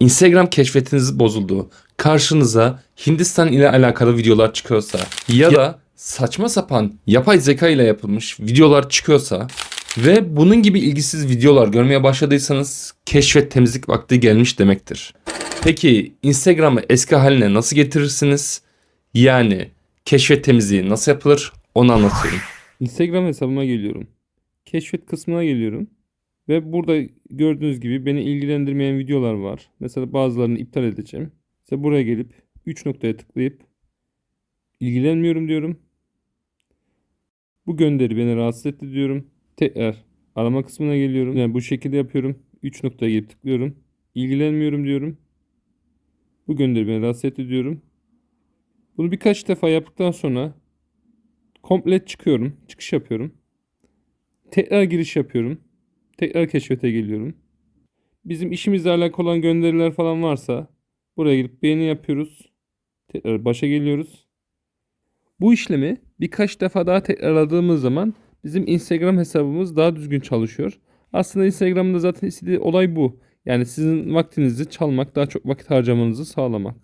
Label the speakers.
Speaker 1: Instagram keşfetiniz bozuldu. Karşınıza Hindistan ile alakalı videolar çıkıyorsa ya da saçma sapan yapay zeka ile yapılmış videolar çıkıyorsa ve bunun gibi ilgisiz videolar görmeye başladıysanız keşfet temizlik vakti gelmiş demektir. Peki Instagram'ı eski haline nasıl getirirsiniz? Yani keşfet temizliği nasıl yapılır? Onu anlatıyorum.
Speaker 2: Instagram hesabıma geliyorum. Keşfet kısmına geliyorum. Ve burada gördüğünüz gibi beni ilgilendirmeyen videolar var. Mesela bazılarını iptal edeceğim. İşte buraya gelip 3 noktaya tıklayıp ilgilenmiyorum diyorum. Bu gönderi beni rahatsız etti diyorum. Tekrar arama kısmına geliyorum. Yani bu şekilde yapıyorum. 3 noktaya gelip tıklıyorum. İlgilenmiyorum diyorum. Bu gönderi beni rahatsız etti diyorum. Bunu birkaç defa yaptıktan sonra komple çıkıyorum. Çıkış yapıyorum. Tekrar giriş yapıyorum. Tekrar keşfete geliyorum. Bizim işimizle alakalı olan gönderiler falan varsa buraya girip beğeni yapıyoruz. Tekrar başa geliyoruz. Bu işlemi birkaç defa daha tekrarladığımız zaman bizim Instagram hesabımız daha düzgün çalışıyor. Aslında Instagram'da zaten istediği olay bu. Yani sizin vaktinizi çalmak, daha çok vakit harcamanızı sağlamak.